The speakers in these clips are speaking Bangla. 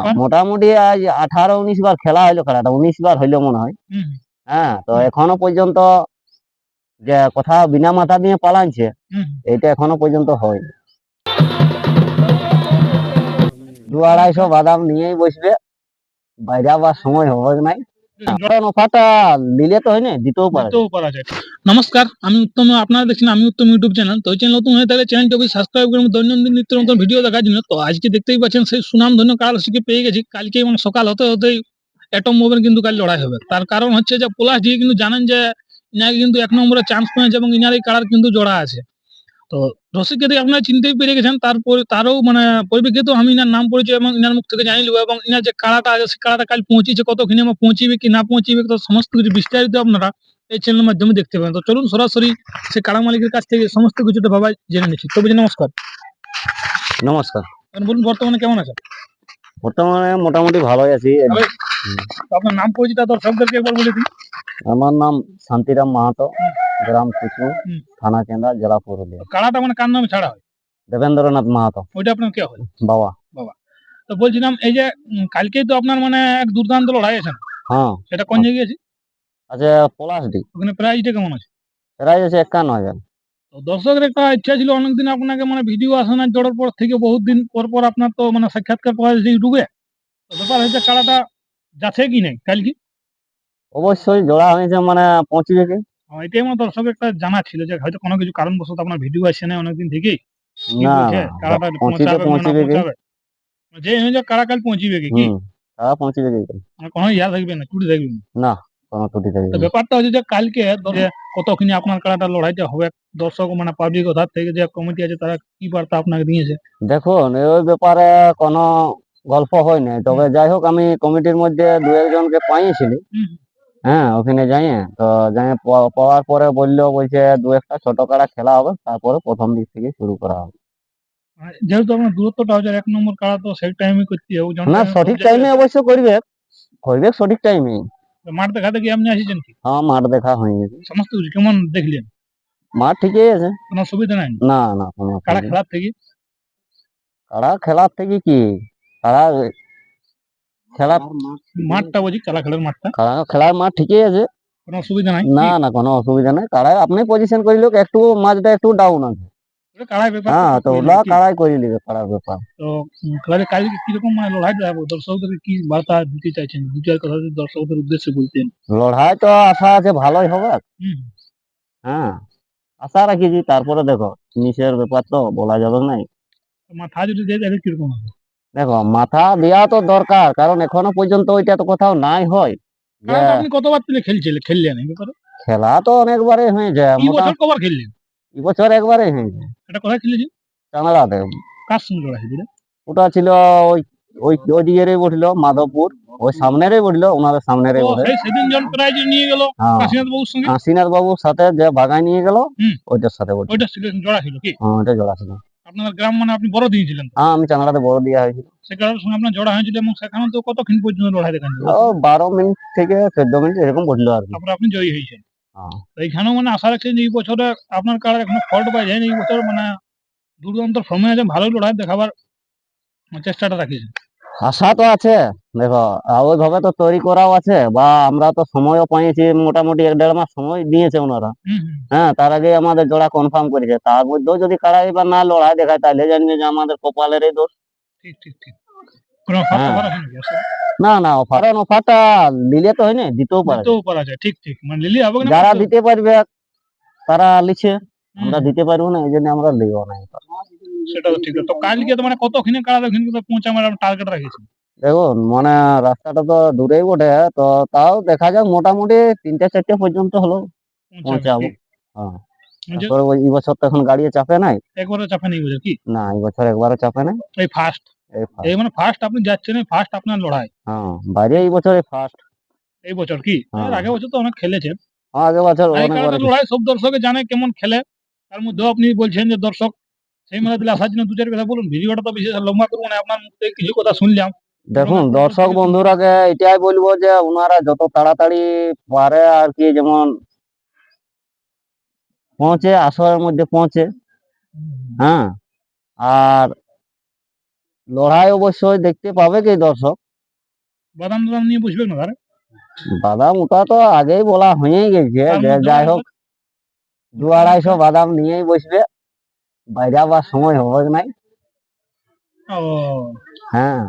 এখন? মোটামুটি আজ আঠারো উনিশ বার খেলা হইল খেলাটা উনিশ বার হইল মনে হয় হ্যাঁ তো এখনও পর্যন্ত যে কথা বিনা মাথা দিয়ে পালানছে। এটা এখনও পর্যন্ত হয় দু আড়াইশো বাদাম নিয়েই বসবে বাইরে আবার সময় হবে নাই দিলে তো হয় না দিতেও পারে দিতেও পারা যায়। নমস্কার আমি উত্তম আপনারা দেখছেন আমি উত্তম ইউটিউব চ্যানেল তো চ্যানেল নতুন হয়ে থাকলে চ্যানেলটি সাবস্ক্রাইব করুন দৈনন্দিন নিত্যের মতন ভিডিও দেখার জন্য। তো আজকে দেখতেই পাচ্ছেন সেই সুনাম ধন্য কালসিকে পেয়ে গেছি। কালকে মানে সকাল হতে হতেই অ্যাটম কিন্তু কাল লড়াই হবে। তার কারণ হচ্ছে যে পলাশ দিয়ে কিন্তু জানেন যে ইনাকে কিন্তু এক নম্বরে চান্স পেয়েছে এবং ইনার এই কিন্তু জোড়া আছে। তো রসিককে দেখে আপনারা চিনতেই পেরে গেছেন তারপরে তারও মানে পরিপ্রেক্ষিতেও আমি ইনার নাম পরিচয় এবং ইনার মুখ থেকে জানি নেব এবং ইনার যে কারাটা আছে সেই কারাটা কাল পৌঁছেছে কতক্ষণে আমার পৌঁছিবে কি না পৌঁছিবে তো সমস্ত কিছু বিস্তারিত আপনারা এই চ্যানেলের মাধ্যমে দেখতে পাবেন। তো চলুন সরাসরি সেই কারা মালিকের কাছ থেকে সমস্ত কিছুটা বাবা জেনে নিচ্ছি। তবে নমস্কার। নমস্কার। বলুন বর্তমানে কেমন আছে বর্তমানে মোটামুটি ভালোই আছি। আপনার নাম পরিচিত দর্শকদেরকে একবার বলে দিন। আমার নাম শান্তিরাম মাহাতো। গ্রাম কুচু হুম। থানা কেন্দ্রা জেলা পুরুলিয়া। কারাটা মানে কার নামে ছাড়া হয়? দেবেন্দ্রনাথ মাহাতো। ওইটা আপনার কে হয়? বাবা। বাবা। তো বলছিলাম এই যে কালকেই তো আপনার মানে এক দুর্দান্ত লড়াই আছে হ্যাঁ। সেটা কোন জায়গায় আছে আচ্ছা পলাশডি। ওখানে প্রাইজটা কেমন আছে? প্রাইস আছে একান্ন হাজার। তো দর্শকের একটা ইচ্ছা ছিল অনেকদিন আপনাকে মানে ভিডিও আসে না জড়ার পর থেকে বহুত দিন পর পর আপনার তো মানে সাক্ষাৎকার পাওয়া যাচ্ছে ইউটিউবে তো ব্যাপার হচ্ছে কারাটা যাচ্ছে কি নেই কাল কি অবশ্যই জোড়া হয়েছে মানে কি আমার এটাই আমার দর্শক একটা জানা ছিল যে হয়তো কোনো কিছু কারণবশত আপনার ভিডিও আসছে না অনেকদিন থেকেই। না যে হয়ে পৌঁছিবে কি? কি? তারা পৌঁছিবে কি? কোনো ইয়া থাকবে না টুটি থাকবে না। কোনো ত্রুটি থাকবে ব্যাপারটা হচ্ছে যে কালকে কতখানি আপনার কারাটা লড়াইটা হবে দর্শক মানে পাবলিক ওধার থেকে যে কমিটি আছে তারা কি বার্তা আপনাকে দিয়েছে? দেখুন ওই ব্যাপারে কোনো গল্প হয় নাই। তবে যাই হোক আমি কমিটির মধ্যে দু একজনকে পাইয়েছিলি। হ্যাঁ ওখানে যাই তো যাই পাওয়ার পরে বলল বলছে দু একটা ছোট কাড়া খেলা হবে তারপরে প্রথম দিক থেকে শুরু করা হবে। যেহেতু আপনার দূরত্বটা হচ্ছে এক নম্বর কারা তো সেই টাইমে করতে হবে। না সঠিক টাইমে অবশ্য করবে করবে সঠিক টাইমে মাঠ দেখাতে গিয়ে আপনি আসেছেন কি? হ্যাঁ মাঠ দেখা হয়ে গেছে। সমস্ত কিছু কেমন দেখলেন? মাঠ ঠিকই আছে। কোনো সুবিধা নাই? না না কোনো কারা খেলার থেকে? কাড়া খেলার থেকে কি? কাড়া খেলা মাঠটা বলছি খেলা খেলার মাঠটা? খেলার মাঠ ঠিকই আছে। কোনো অসুবিধা নাই? না না কোনো অসুবিধা নেই। আপনি পজিশন একটু মাঝটা একটু ডাউন আছে। হ্যাঁ তো ওগুলা কাড়াই করে নিবে কাড়ার ব্যাপার। তো উম, কালকে কীরকম? মানে লড়াই যাব দর্শকদের কি বার্তা দিতে চাইছেন? দু চার কথা দর্শকদের উদ্দেশ্যে বলতেন। লড়াই তো আশা আছে ভালোই হবে। হ্যাঁ আশা রাখিছি তারপরে দেখো নিচের ব্যাপার তো বলা যাবে না তো মাথা যদি দিয়ে কীরকম হবে? দেখো মাথা দেওয়া তো দরকার কারণ এখনও পর্যন্ত ওইটা তো কোথাও নাই হয়। আপনি কতবার তুলে খেলছিলেন খেললেন খেলা তো অনেকবারে হয়েছে এই মোটা কবার খেললেন? এই বছর একবারে হয়েছে এটা কোথায় খেলেছেন? চাংলাতে কার সঙ্গে লড়াই ছিল ওটা ছিল ওই মাধবপুর। ওই সামনেরই ওনাদের সামনেরই তো সেদিন যখন প্রাইজ নিয়ে গেল হ্যাঁ। কাশীনাথ বাবুর সঙ্গে? কাশীনাথ বাবুর সাথে যে বাগায় নিয়ে গেল। ওইটার সাথে ওইটা ছিল জোড়া ছিল কি? হ্যাঁ ওইটা জোড়া ছিল আপনার গ্রাম মানে আপনি বড় দিয়েছিলেন হ্যাঁ আমি চাংলাতে বড় দেওয়া হয়েছিল। সে কারোর সঙ্গে আপনার জোড়া হয়েছিল এবং সেখানে তো কতক্ষণ পর্যন্ত লড়াই দেখেন ও বারো মিনিট থেকে চোদ্দ মিনিট এরকম বসল আর তারপরে আপনি জয়ী হয়েছেন। হ্যাঁ। এইখানেও মানে আশা রাখছেন যে এই বছরে আপনার কার এখনও ফল্ট পাই যায়নি। এই বছর মানে দুর্দান্ত সময় আছে ভালো লড়াই দেখাবার চেষ্টাটা রাখিছেন। আশা তো আছে। দেখো ওইভাবে তো তৈরি করাও আছে বা আমরা তো সময়ও পাইছি মোটামুটি এক দেড় মাস সময় দিয়েছে ওনারা। হ্যাঁ তার আগে আমাদের জোড়া কনফার্ম করেছে। তার মধ্যেও যদি কারা এবার না লড়াই দেখায় তাহলে জানবে যে আমাদের দোষ। ঠিক কোনো অফার হ্যাঁ। না না অফার অফারটা দিলে তো হয় না দিতেও পারে ঠিক ঠিক। মানে লিলি হবে যারা দিতে পারবে তারা লিছে আমরা দিতে পারব না এই জন্য আমরা লিও না সেটা ঠিক তো কালকে তো মানে কতক্ষণে কারা ওখানে কিন্তু পৌঁছে আমার টার্গেট রাখিছি? দেখুন মানে রাস্তাটা তো দূরেই বটে তো তাও দেখা যাক মোটামুটি তিনটে চারটে পর্যন্ত হলো পৌঁছাবো হ্যাঁ। তারপরে ওই এই বছর তো এখন গাড়ি চাপে নাই। একবারে চাপা নেই বুঝে কি? না এই বছর একবারও চাপে নাই। এই ফার্স্ট এই মানে ফার্স্ট আপনি যাচ্ছেন ফার্স্ট আপনার লড়াই। হ্যাঁ বাইরে এই বছর ফার্স্ট এই বছর কি? হ্যাঁ। আগে বছর তো অনেক খেলেছেন। বছর লড়াই সব দর্শকে জানে কেমন খেলে। তার মধ্যেও আপনি বলছেন যে দর্শক সেই দিলে আসার জন্য দু চার কথা বলুন ভিডিওটা তো বিশেষ লম্বা করব না আপনার মুখ থেকে কিছু কথা শুনলাম। দেখুন দর্শক বন্ধুরাকে এটাই বলব যে ওনারা যত তাড়াতাড়ি পারে আর কি যেমন পৌঁছে আসরের মধ্যে পৌঁছে হ্যাঁ? আর লড়াই অবশ্যই দেখতে পাবে কি দর্শক। বাদাম টাদাম নিয়ে বসবে না বাদাম ওটা তো আগেই বলা হয়েই গেছে যাই হোক দু আড়াইশো বাদাম নিয়েই বসবে। বাইরে আবার সময় হবে নাই। ও। হ্যাঁ।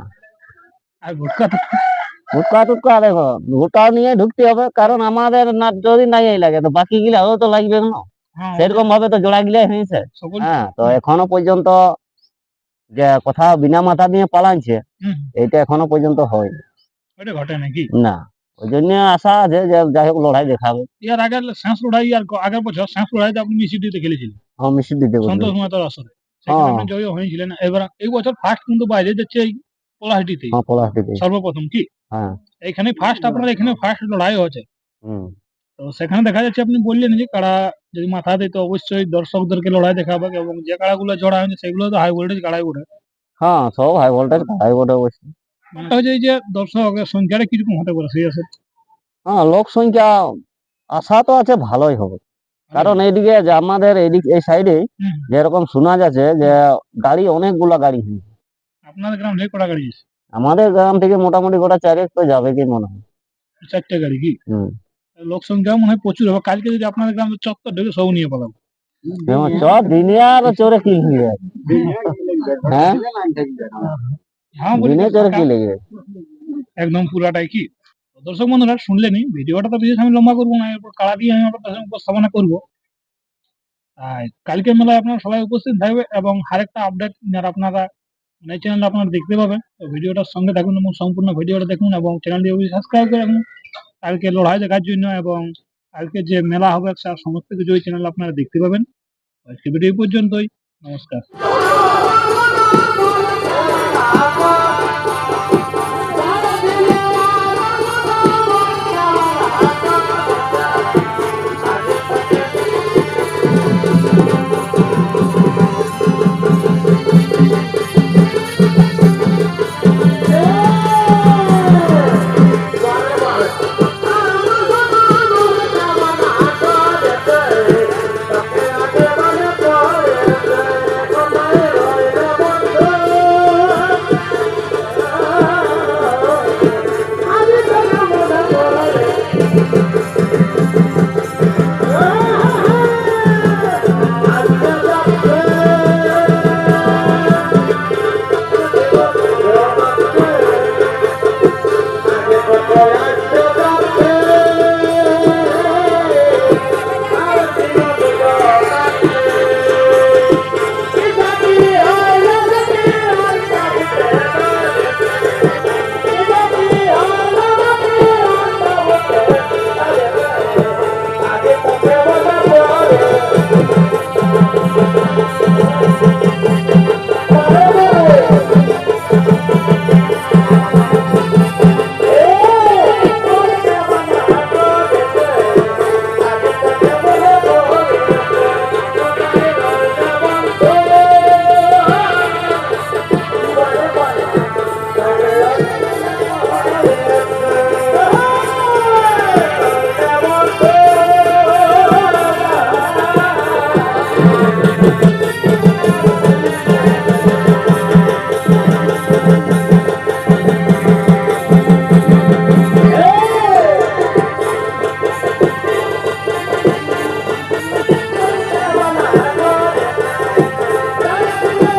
আর গুটকা গুটকা টুটকা দেখো গুটকা নিয়ে ঢুকতে হবে কারণ আমাদের না যদি নাই লাগে তো বাকি গিলাও তো লাগবে না। হ্যাঁ। সেরকম ভাবে তো জোড়া গিলাই হয়েছে। হ্যাঁ তো এখনও পর্যন্ত যে কথা বিনা মাথা দিয়ে পালাচ্ছে হুম, এইটা এখনও পর্যন্ত হয় ঘটে নাকি? না ওই জন্য আশা আছে যে যাই হোক লড়াই দেখাবে। ইয়ার আগের শেষ লড়াই আর আগের বছর শেষ লড়াইতে আপনি মিসিডিতে খেলেছিলেন? সন্তোষ মাতার আসরে। সেখানে হ্যাঁ। আপনি হয়েছিলেন এবার এই বছর ফার্স্ট কিন্তু বাইরে যাচ্ছে এই হ্যাঁ সর্বপ্রথম কি? হ্যাঁ। এখানে ফার্স্ট আপনার এখানে ফার্স্ট লড়াই হুম। তো সেখানে দেখা যাচ্ছে আপনি বললেন যে কাড়া যদি মাথা দেয় তো অবশ্যই দর্শকদেরকে লড়াই দেখাবে এবং যে কাড়াগুলো জড়া হয়েছে সেগুলো তো হাই ভোল্টেজ কাড়াই ওঠে। হ্যাঁ সব হাই ভোল্টেজ হাই ভোল্টেজ অবশ্যই। মানে হচ্ছে যে দর্শকের সংখ্যাটা কীরকম হতে পারে সেই আছে হ্যাঁ লোক সংখ্যা আশা তো আছে ভালোই হবে। কারণ এইদিকে যে আমাদের এইদিক এই সাইডে যেরকম শোনা যাচ্ছে যে গাড়ি অনেকগুলা গাড়ি আপনাদের গ্রাম থেকে কটা গাড়ি আছে আমাদের গ্রাম থেকে মোটামুটি গোটা চারেক তো যাবে কি মনে হয়। চারটে গাড়ি কি? লোক সংখ্যা মনে হয় প্রচুর হবে। কালকে যদি আপনাদের গ্রামে চত্বর ঢুকে সব নিয়ে পালাবো। যেমন চ দিনে আর চোরে কি যায়? হ্যাঁ? হ্যাঁ দিনে চোরে কি লেগে একদম পুরাটাই কি? তো দর্শক বন্ধুরা শুনলেনি ভিডিওটা তো বিশেষ আমি লম্বা করব না, এরপর কাড়া দিয়ে আমি আপনাদের সামনে উপস্থাপনা করব। কালকের মেলায় আপনারা সবাই উপস্থিত থাকবে এবং আরেকটা আপডেট আপনারা এই চ্যানেলে আপনারা দেখতে পাবেন। তো ভিডিওটার সঙ্গে থাকুন এবং সম্পূর্ণ ভিডিওটা দেখুন এবং চ্যানেলটি সাবস্ক্রাইব করে রাখুন। কালকে লড়াই দেখার জন্য এবং কালকে যে মেলা হবে তার সমস্ত কিছু ওই চ্যানেল আপনারা দেখতে পাবেন। আজকে ভিডিও পর্যন্তই। নমস্কার।